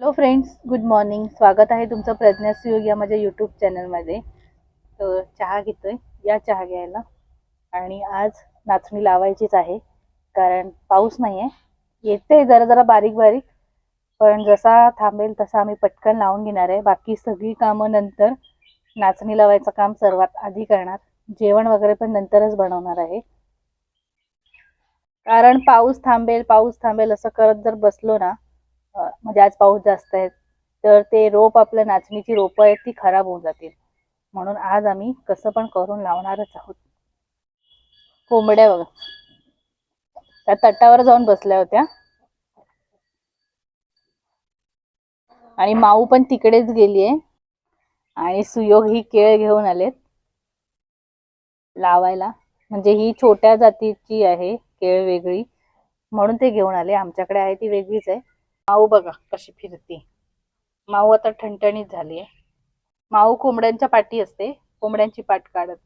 Hello friends good morning. स्वागत आहे तुमचं प्रज्ञा सुयोग या माझ्या यूट्यूब चॅनलमध्ये. तर चहा घेतोय या चहा घ्यायला. आणि आज नाचणी लावायचीच आहे कारण पाऊस नाही आहे येते जरा जरा बारीक बारीक. पण जसा थांबेल तसा आम्ही पटकन लावून घेणार आहे. बाकी सगळी कामं नंतर नाचणी लावायचं काम सर्वात आधी करणार. जेवण वगैरे पण नंतरच बनवणार आहे. कारण पाऊस थांबेल पाऊस थांबेल असं करत जर बसलो ना म्हणजे आज पाऊस जास्त आहे तर ते रोप आपलं नाचणीची रोपं आहेत ती खराब होऊन जातील. म्हणून आज आम्ही कसं पण करून लावणारच आहोत. कोंबड्या बघा. त्या तटावर जाऊन बसल्या होत्या. आणि माऊ पण तिकडेच गेलीये. आणि सुयोग ही केळ घेऊन आलेत. लावायला. म्हणजे ही छोट्या जातीची आहे केळ वेगळी. म्हणून ते घेऊन आले. आमच्याकडे आहे ती वेगळीच आहे. माऊ बघा कशी फिरते. माऊ आता ठणठणीत झाली आहे. माऊ कोंबड्यांच्या पाठी असते कोंबड्यांची पाठ काढत.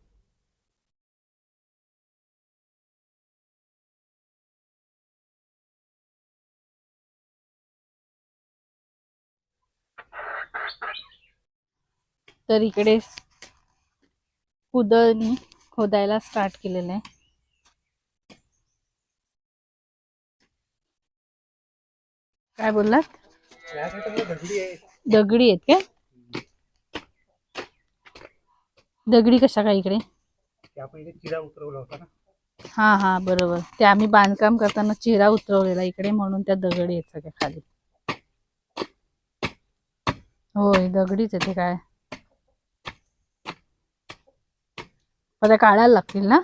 तर इकडे कुदळनी खोदायला स्टार्ट केलेलं आहे. काय बोललात? दगडी आहेत काय दगडी कशा काय इकडे? चिरा उतरवला होता ना हा हा बरोबर. ते आम्ही बांधकाम करताना चिरा उतरवलेला इकडे म्हणून त्या दगडी आहेत सगळ्या खाली. होय दगडीच आहे ते काय. आता त्या काढायला लागतील ना?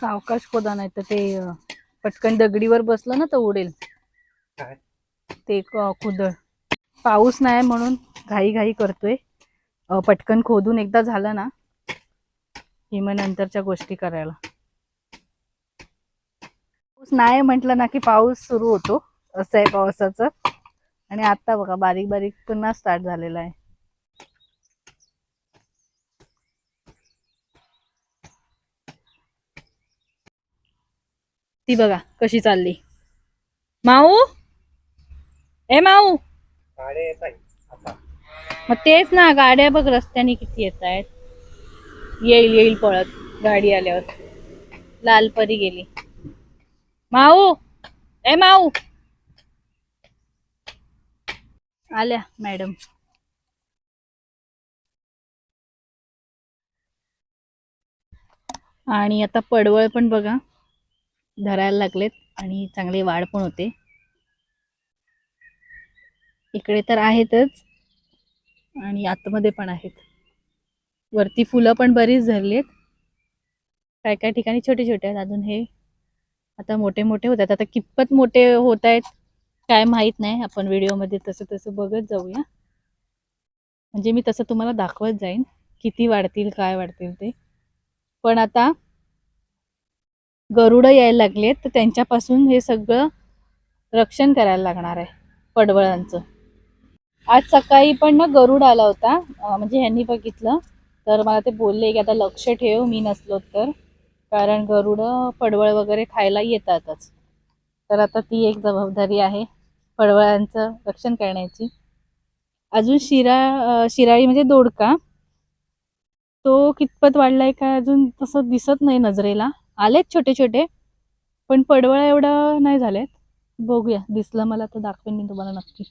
सावकाश खोदा नाही तर ते पटकन दगडीवर बसलं ना तर उडेल. ते क- कुदळ. पाऊस नाही म्हणून घाई घाई करतोय. पटकन खोदून एकदा झालं ना की मग नंतरच्या गोष्टी करायला. पाऊस नाही म्हटलं ना की पाऊस सुरू होतो. असं आहे पावसाचं. आणि आता बघा बारीक बारीक पुन्हा स्टार्ट झालेला आहे. ती बघा कशी चालली. माऊ? ए माऊ? मग तेच ना गाड्या बघ रस्त्याने किती येत आहेत. येईल येईल पळत गाडी आल्यावर. लालपरी गेली. माऊ? ए माऊ? आल्या मॅडम. आणि आता पडवळ पण बघा. धरायला लागलेत आणि चांगले वाढ पण होते. इकडे तर आहेतच आणि आतमध्ये पण आहेत. वरती फुलं पण बरीच धरलीत काय काय ठिकाणी छोटे छोटे आहेत. अजून हे आता मोठे मोठे होत आहेत. आता कितपत मोठे होत आहेत काय माहीत नाही. आपण व्हिडिओमध्ये तसं तसं बघत जाऊया. म्हणजे मी तसं तुम्हाला दाखवत जाईन किती वाढतील काय वाढतील ते. पण आता गरुड यायला लागलेत तर त्यांच्यापासून हे सगळं रक्षण करायला लागणार आहे पडवळांचं. आज सकाळी पण ना गरुड आला होता म्हणजे ह्यांनी बघितलं तर मला ते बोलले की आता लक्ष ठेव मी नसलो तर. कारण गरुड पडवळ वगैरे खायला येतातच. तर आता ती एक जबाबदारी आहे पडवळांचं रक्षण करण्याची. अजून शिरा शिराळी म्हणजे दोडका. तो कितपत वाढलाय का अजून तसं दिसत नाही नजरेला. आलेत छोटे छोटे पण पडवळ एवढं नाही झालेत बघूया दिसलं मला तर दाखवेन मी तुम्हाला नक्की.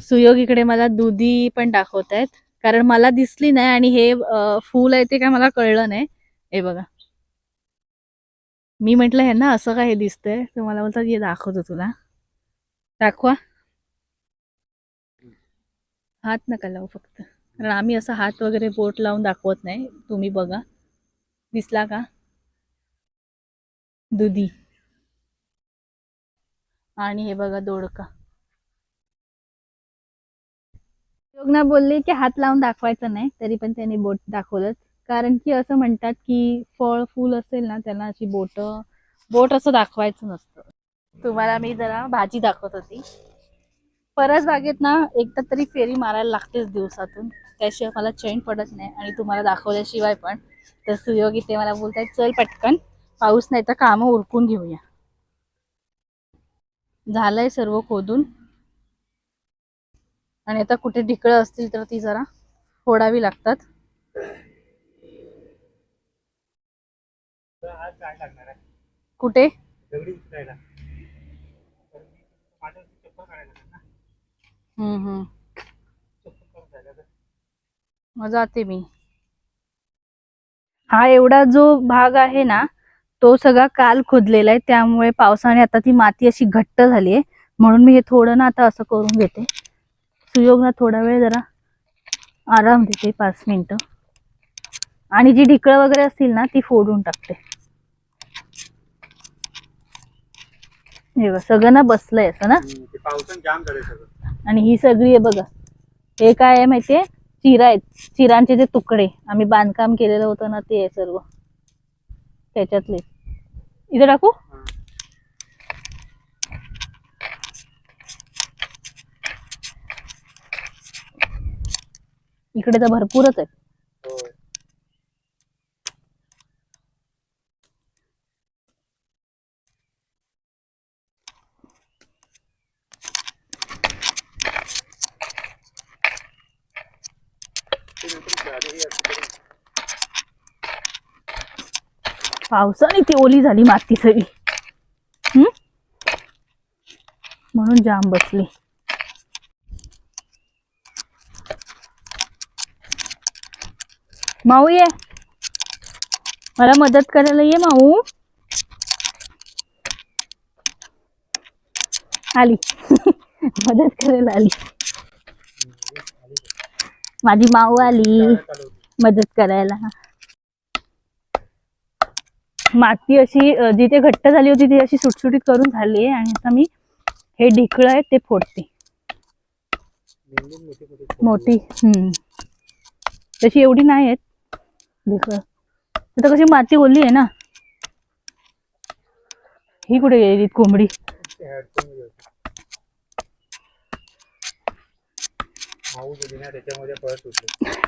सुयोग इकडे मला दुधी पण दाखवत आहेत कारण मला दिसली नाही आणि हे फूल आहे ते काय मला कळलं नाही. हे बघा. मी म्हटलं हे ना असं काय हे दिसतंय? तर मला बोलतात हे दाखवतो तुला. दाखवा. हात नका लावू फक्त. कारण आम्ही असं हात वगैरे बोट लावून दाखवत नाही. तुम्ही बघा. दिसला का? दुधी. आणि हे बघा दोडका. योगना बोलले की हात लावून दाखवायचं नाही तरी पण त्यांनी बोट दाखवलं कारण की असं म्हणतात की फळ फूल असेल ना त्यांना अशी बोट बोट असं दाखवायचं नसतं. तुम्हाला मी जरा भाजी दाखवत होती. परस बागेत ना एकदा तरी फेरी मारायला लागतेच दिवसातून. त्याशिवाय मला चैन पडत नाही आणि तुम्हाला दाखवल्याशिवाय पण. तर सुयोग इथे मला बोलतायत चल पटकन. पाऊस नाही तर कामं उरकून घेऊया. झालंय सर्व खोदून. आणि आता कुठे ढिकळं असतील तर ती जरा फोडावी लागतात. कुठे? हम्म हम्म. मग जाते मी. हा एवढा जो भाग आहे ना तो सगळा काल खोदलेला आहे त्यामुळे पावसाने आता ती माती अशी घट्ट झाली आहे. म्हणून मी हे थोडं ना आता असं करून घेते. सुयोग ना थोडा वेळ जरा आराम देते पाच मिनिटं. आणि जी ढिकळं वगैरे असतील ना ती फोडून टाकते. हे बघ सगळं ना बसलंय असं ना? आणि ही सगळी आहे बघा. हे काय आहे माहितीये? चिरा आहेत. चिरांचे जे तुकडे. आम्ही बांधकाम केलेलं होतं ना ते आहे सर्व. त्याच्यातले. इथे टाकू. इकडे तर भरपूरच आहे होय ते नंतर झाडं हे असं करून पावसाने ती ओली झाली माती सगळी. हम्म म्हणून जाम बसली. माऊ ये. मला मदत करायला ये माऊ. आली. मदत करायला आली. माझी माऊ आली. मदत करायला. माती अशी जिथे घट्ट झाली होती ती अशी सुटसुटीत करून झाली आहे आणि आता मी हे ढिकळं आहे ते फोडते. मोठी हम्म. तशी एवढी नाही आहेत ढिकळं. तिथं कशी माती ओली आहे ना. ही कुठे गेली कोंबडी?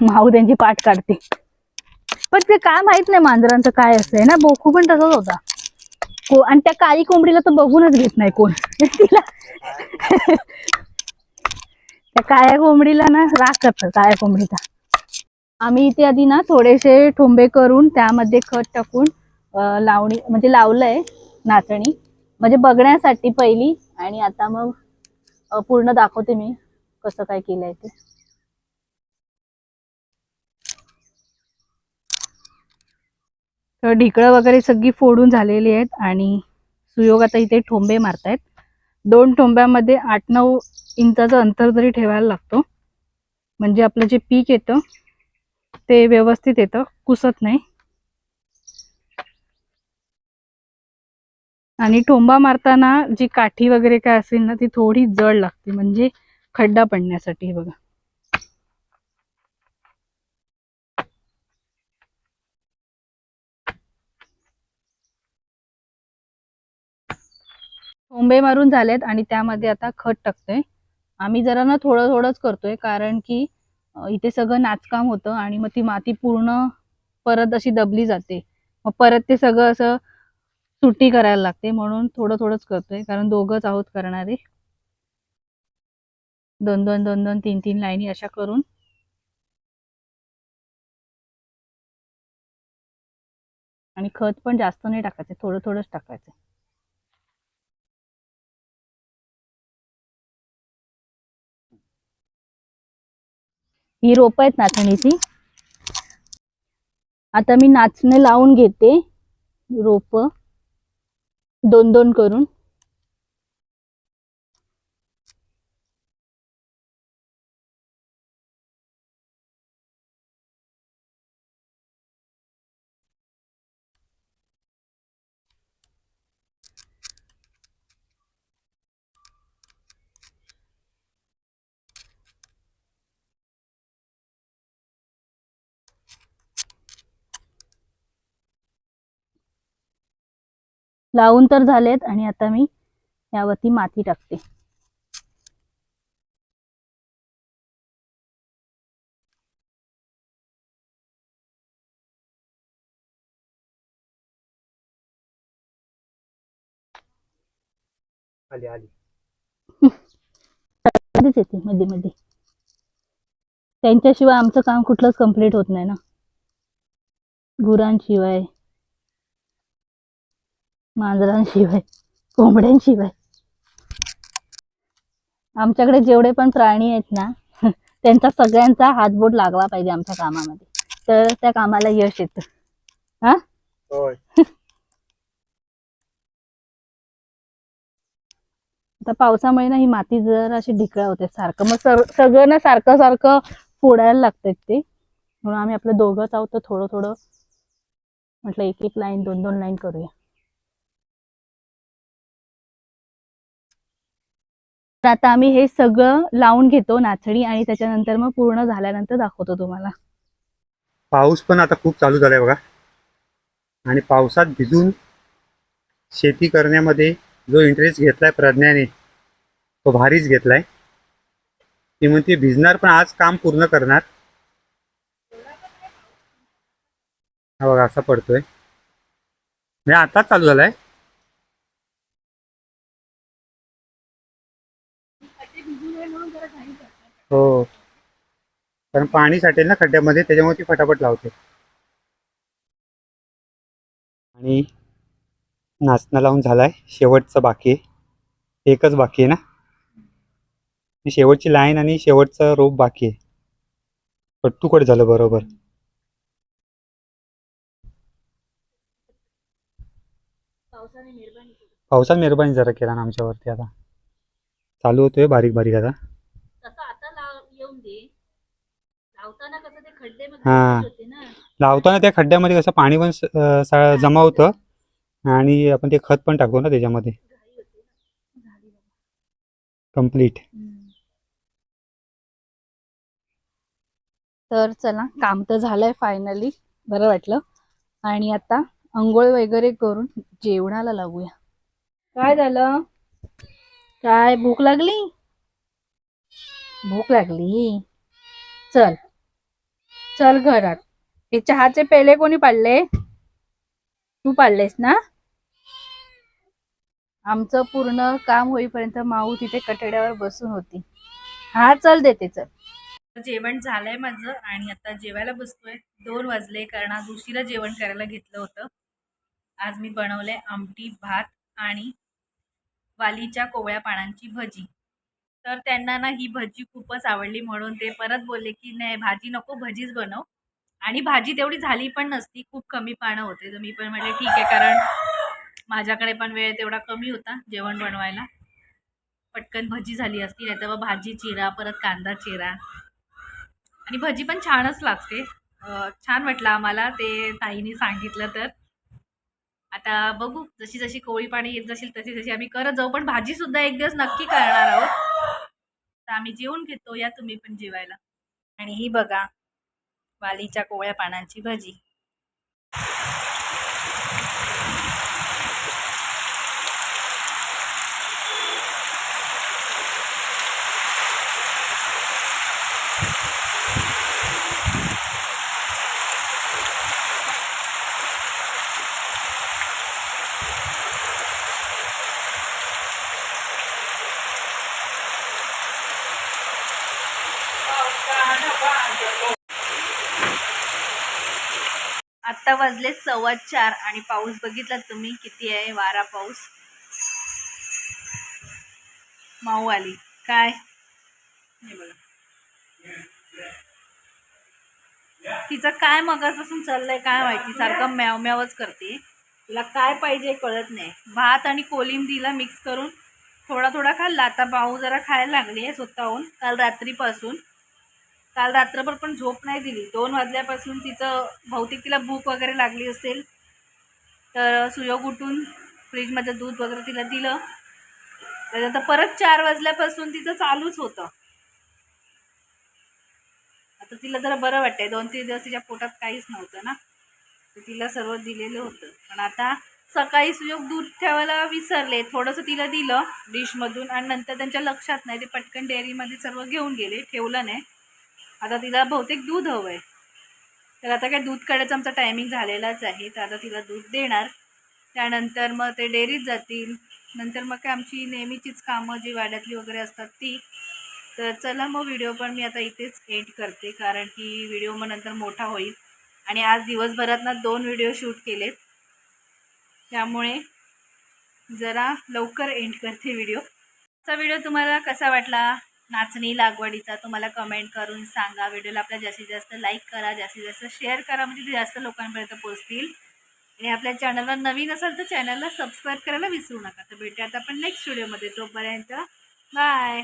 माऊ त्यांची पाठ काढते. पण ते काय माहीत नाही मांजरांचं काय असतंय ना? बोखू पण तसाच होता. को आणि त्या काळी कोंबडीला तर बघूनच घेत नाही कोण. तिला त्या काळ्या कोंबडीला ना राग करतात काळ्या कोंबडीचा. आम्ही इथे आधी ना थोडेसे ठोंबे करून त्यामध्ये खत टाकून लावणी म्हणजे लावलंय नाचणी. म्हणजे बघण्यासाठी पहिली. आणि आता मग पूर्ण दाखवते मी कसं काय केलंय ते. तर ढिकळं वगैरे सगळी फोडून झालेली आहेत आणि सुयोग आता इथे ठोंबे मारतायत. दोन ठोंब्यामध्ये आठ नऊ इंचाचं अंतर तरी ठेवायला लागतो. म्हणजे आपलं जे पीक येतं ते व्यवस्थित येतं कुसत नाही. आणि ठोंबा मारताना जी काठी वगैरे काय असेल ना ती थोडी जड लागते. म्हणजे खड्डा पडण्यासाठी बघा. कोंबे मारून झालेत आणि त्यामध्ये आता खत टाकतोय. आम्ही जरा ना थोडं थोडंच करतोय कारण की इथे सगळं नाचकाम होतं आणि मग ती माती पूर्ण परत अशी दबली जाते. मग परत ते सगळं असं सुट्टी करायला लागते म्हणून थोडं थोडंच करतोय कारण दोघंच आहोत करणारे. दोन दोन दोन दोन तीन तीन लाईनी अशा करून. आणि खत पण जास्त नाही टाकायचं थोडं थोडंच टाकायचं. ही रोप आहेत नाचणीची आता मी नाचणे लावून घेते रोप. दोन दोन करून. लावून तर झालेत आणि आता मी यावरती माती टाकते. आली आली. मध्येच येते मध्ये मध्ये. त्यांच्याशिवाय आमचं काम कुठलंच कंप्लीट होत नाही ना. गुरांशिवाय. मांजरांशिवाय कोंबड्यांशिवाय. आमच्याकडे जेवढे पण प्राणी आहेत ना त्यांचा सगळ्यांचा हातबोट लागला पाहिजे आमच्या कामामध्ये. तर त्या कामाला यश येतं. होय. आता पावसामुळे ना ही माती जर अशी ढिकळा होते सारखं मग सर सगळं ना सारखं सारखं फोडायला लागतात ते. म्हणून आम्ही आपलं दोघंच आहोत तर थोडं थोडं म्हटलं एक एक लाईन दोन दोन लाईन करूया. तर आता आम्ही हे सगळं लावून घेतो नाचणी आणि त्याच्यानंतर मग पूर्ण झाल्यानंतर दाखवतो तुम्हाला. पाऊस पण आता खूप चालू झालाय बघा. आणि पावसात भिजून शेती करण्यामध्ये जो इंटरेस्ट घेतलाय प्रज्ञाने तो भारीच घेतलाय. ती म्हणते भिजणार पण आज काम पूर्ण करणार. हा बघा असा पडतोय. म्हणजे आताच चालू झालाय. हो. कारण पाणी साठेल ना खड्ड्यामध्ये त्याच्यामुळे ती फटाफट लावते. आणि नाचणं लावून झालाय. शेवटचं बाकी आहे. एकच बाकी आहे ना? शेवटची लाईन आणि शेवटचं रोप बाकी आहे. पट्टूकड झालं बरोबर. पावसात मेहरबानी जरा केला ना आमच्यावरती आता. चालू होतोय बारीक बारीक आता. तसं आता लाव येऊन दे. लावताना कसं ते खड्डे हा. होते ना. लावताना त्या खड्ड्यामध्ये कसं पाणी पण स- अं, सा- जमा होतं. आणि आपण ते खत पण टाकतो ना त्याच्यामध्ये. कंप्लीट तर चला काम तर झालंय फायनली बरं वाटलं. आणि आता आंघोळ वगैरे करून जेवणाला लागूया. काय झालं? काय भूक लागली? भूक लागली? चल. चल घरात. हे चहाचे पेले कोणी पाडले? तू पाडलेस ना? आमचं पूर्ण काम होईपर्यंत माऊ तिथे कटड्यावर बसून होती. हा चल देते चल. जेवण झालंय माझं आणि आता जेवायला बसतोय दोन वाजले कारण आज उशिरा जेवण करायला घेतलं होतं. आज मी बनवलंय आमटी भात आणि वालीच्या कोवळ्या पानांची भजी. तर त्यांना ना ही भजी खूपच आवडली म्हणून ते परत बोलले की नाही भाजी नको भजीच बनव. आणि भाजी तेवढी झाली पण नसती खूप कमी पानं होते. तर मी पण म्हटले ठीक आहे कारण माझ्याकडे पण वेळ तेवढा कमी होता जेवण बनवायला. पटकन भजी झाली असती नाही तर मग भाजी चिरा परत कांदा चिरा. आणि भजी पण छानच लागते. छान वाटलं आम्हाला ते ताईने सांगितलं तर. आता बघू जशी जशी कोळी पाणी येत जाशील तशी तशी आम्ही करत जाऊ. पण भाजी सुद्धा एक दिवस नक्की करणार आहोत. तर आम्ही जेवून घेतो या तुम्ही पण जेवायला. आणि ही बघा वालीच्या कोवळ्या पानांची भजी. आत्ता वाजले सव्वा चार आणि पाऊस बघितला तुम्ही किती आहे वारा पाऊस? माऊ आली. काय? बघा. तिचं काय मगापासून चाललंय काय माहिती? सारखं म्याव म्यावच करते. तिला काय पाहिजे कळत नाही. भात आणि कोलिंबीला दिला मिक्स करून थोडा थोडा खाल्ला. आता भाऊ जरा खायला लागली आहे स्वतःहून काल रात्रीपासून. काल रात्रभर पण झोप नाही दिली. दोन वाजल्यापासून तिचं बहुतेक तिला भूक वगैरे लागली असेल तर सुयोग उठून फ्रीजमध्ये दूध वगैरे तिला दिलं. त्याच्यानंतर परत चार वाजल्यापासून तिचं चालूच होतं. आता तिला जरा बरं वाटतंय. दोन तीन दिवस तिच्या पोटात काहीच नव्हतं ना. तर तिला सर्व दिलेलं होतं. पण आता सकाळी सुयोग दूध ठेवायला विसरले. थोडंसं तिला दिलं डिशमधून आणि नंतर त्यांच्या लक्षात नाही. ते पटकन डेअरीमध्ये सर्व घेऊन गेले. ठेवलं नाही. आता तिला बहुतेक दूध हवं आहे तर आता काय दूध काढायचं आमचा टायमिंग झालेलाच आहे तर आता तिला दूध देणार. त्यानंतर मग ते डेअरीत जातील. नंतर मग काय आमची नेहमीचीच कामं जी वाड्यातली वगैरे असतात ती. तर चला मग व्हिडिओ पण मी आता इथेच एंड करते कारण की व्हिडिओ मग नंतर मोठा होईल. आणि आज दिवसभरात ना दोन व्हिडिओ शूट केलेत. त्यामुळे जरा लवकर एंड करते व्हिडिओ आजचा व्हिडिओ तुम्हाला कसा वाटला? नाचणी लागवडीचा तुम्हाला कमेंट करून सांगा. व्हिडिओला आपल्या जास्तीत जास्त लाईक करा जास्तीत जास्त शेअर करा म्हणजे ते जास्त लोकांपर्यंत पोहोचतील. आणि आपल्या चॅनलला नवीन असेल तर चॅनलला सबस्क्राईब करायला विसरू नका. तर भेटूयात आपण नेक्स्ट व्हिडिओमध्ये तोपर्यंत बाय